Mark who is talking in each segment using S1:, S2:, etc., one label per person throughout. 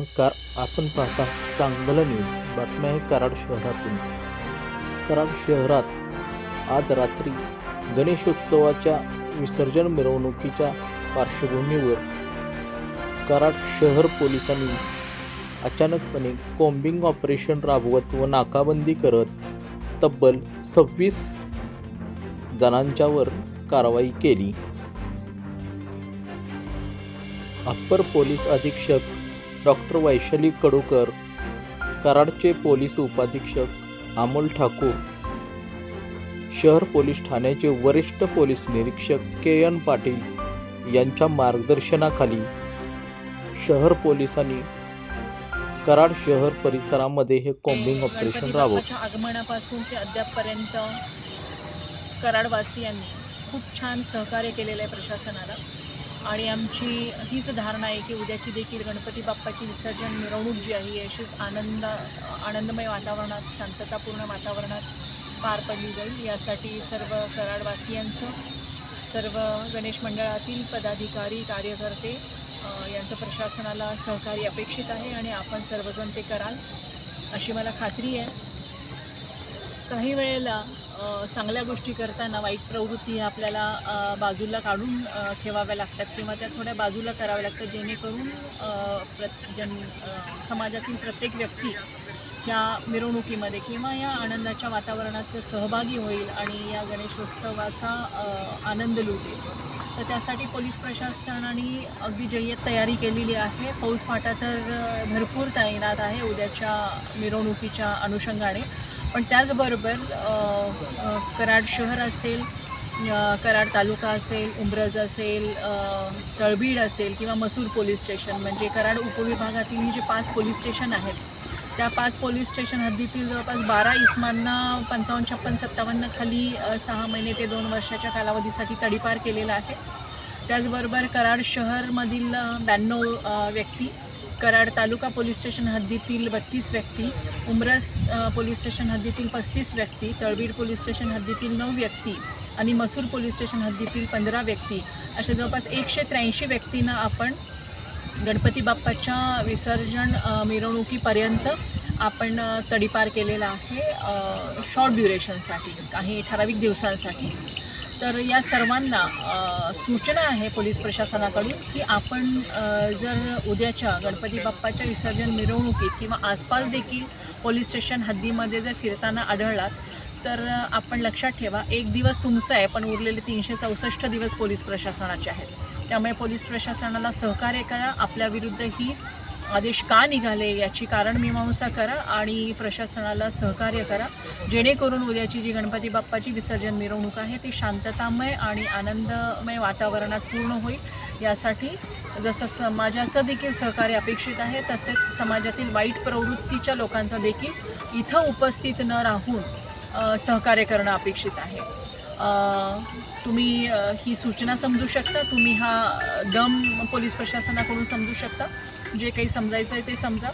S1: नमस्कार आपण पाहता चांगलं न्यूज बातम्या आहे कराड शहरातून. कराड शहरात आज रात्री गणेशोत्सवाच्या विसर्जन मिरवणुकीच्या पार्श्वभूमीवर कराड शहर पोलिसांनी अचानकपणे कॉम्बिंग ऑपरेशन राबवत व नाकाबंदी करत तब्बल सव्वीस जणांच्यावर कारवाई केली. अप्पर पोलीस अधीक्षक डॉक्टर वैशाली कडूकर कराडचे पोलीस उपाधीक्षक अमोल ठाकूर शहर पोलीस ठाण्याचे वरिष्ठ पोलीस निरीक्षक के एन पाटील यांच्या मार्गदर्शनाखाली शहर पोलिसांनी कराड शहर परिसरामध्ये हे कॉम्बिंग ऑपरेशन राबवलं.
S2: आगमनापासून ते अद्यापपर्यंत कराडवासियांनी खूप छान सहकार्य केलेलं आहे प्रशासनाला. आणि आमची हीच धारणा आहे की उद्याची देखील गणपती बाप्पाची विसर्जन मिरवणूक जी आहे ही अशीच आनंद आनंदमय वातावरणात शांततापूर्ण वातावरणात पार पडली जाईल. यासाठी सर्व कराडवासियांचं सर्व गणेश मंडळातील पदाधिकारी कार्यकर्ते यांचं प्रशासनाला सहकार्य अपेक्षित आहे आणि आपण सर्वजण ते कराल अशी मला खात्री आहे. काही वेळेला चांगल्या गोष्टी करताना वाईट प्रवृत्ती आपल्याला बाजूला काढून ठेवाव्या लागतात किंवा त्या थोड्या बाजूला कराव्या लागतात जेणेकरून प्र जन समाजातील प्रत्येक व्यक्ती ह्या मिरवणुकीमध्ये किंवा या आनंदाच्या वातावरणात सहभागी होईल आणि या गणेशोत्सवाचा आनंद लुटेल. तर त्यासाठी पोलीस प्रशासनाने अगदी जय्यत तयारी केलेली आहे. फौज फाटा तर भरपूर तैनात आहे उद्याच्या मिरवणुकीच्या अनुषंगाने. पण त्याचबरोबर कराड शहर असेल कराड तालुका असेल उंब्रज असेल तळबीड असेल किंवा मसूर पोलीस स्टेशन. म्हणजे कराड उपविभागातील ही जे पाच पोलीस स्टेशन आहेत त्या पाच पोलीस स्टेशन हद्दीतील जवळपास बारा इसमांना पंचावन्न छप्पन सत्तावन्न खाली सहा महिने ते दोन वर्षाच्या कालावधीसाठी तडीपार केलेला आहे. त्याचबरोबर कराड शहरमधील ब्याण्णव व्यक्ती कराड तालुका पोलीस स्टेशन हद्दीतील बत्तीस व्यक्ती उमरस पोलीस स्टेशन हद्दीतील पस्तीस व्यक्ती तळबीड पोलीस स्टेशन हद्दीतील नऊ व्यक्ती आणि मसूर पोलीस स्टेशन हद्दीतील पंधरा व्यक्ती. अशा जवळपास एकशे त्र्याऐंशी व्यक्तींना आपण गणपती बाप्पाच्या विसर्जन मिरवणुकीपर्यंत आपण तडीपार केलेला आहे शॉर्ट ड्युरेशनसाठी काही ठराविक दिवसांसाठी. तर या सर्वांना सूचना आहे पोलीस प्रशासनाकडून की आपण जर उद्याच्या गणपती बाप्पाच्या विसर्जन मिरवणुकीत किंवा आसपास देखील पोलीस स्टेशन हद्दीमध्ये जर फिरताना आढळलात तर आपण लक्षात ठेवा एक दिवस तुमचा आहे पण उरलेले तीनशे चौसष्ट दिवस पोलीस प्रशासनाचे आहेत. त्यामुळे पोलीस प्रशासनाला सहकार्य करा आपल्याविरुद्ध ही आदेश का निघाले याची कारण मीमांसा करा आणि प्रशासनाला सहकार्य करा. जेणेकरून उद्याची जी गणपती बाप्पाची विसर्जन मिरवणूक आहे ती शांततामय आणि आनंदमय वातावरणात पूर्ण होईल. यासाठी जसं समाजाचं देखील सहकार्य अपेक्षित आहे तसेच समाजातील वाईट प्रवृत्तीच्या लोकांचा देखील इथं उपस्थित न राहून सहकार्य करणं अपेक्षित आहे. तुम्ही ही सूचना समजू शकता तुम्ही हा दम पोलीस प्रशासनाकडून समजू शकता. जे काही समजायचं आहे ते समजा.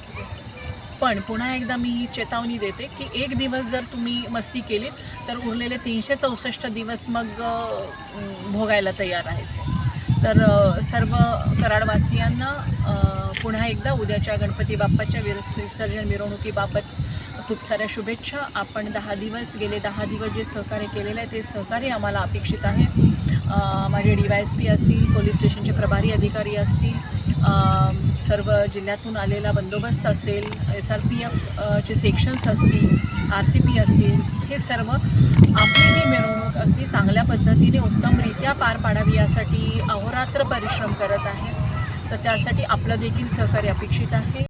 S2: पण पुन्हा एकदा मी ही चेतावणी देते की एक दिवस जर तुम्ही मस्ती केली तर उरलेले तीनशे चौसष्ट दिवस मग भोगायला तयार राहायचे. तर सर्व कराडवासियांना पुन्हा एकदा उद्याच्या गणपती बाप्पाच्या विर- विसर्जन मिरवणुकीबाबत खूप साऱ्या शुभेच्छा. आपण दहा दिवस गेले दहा दिवस जे सहकार्य केलेलं आहे ते सहकार्य आम्हाला अपेक्षित आहे. माझे डी वाय एस पी असतील पोलीस स्टेशनचे प्रभारी अधिकारी असतील सर्व जिल्ह्यातून आलेला बंदोबस्त असेल एस आर पी एफ चे सेक्शन्स असतील आर सी पी असतील हे सर्व आपली ही मिरवणूक पद्धतीने उत्तमरित्या पार पाडावी यासाठी अहोरात्र परिश्रम करत आहेत. तर त्यासाठी आपलं देखील सहकार्य अपेक्षित आहे.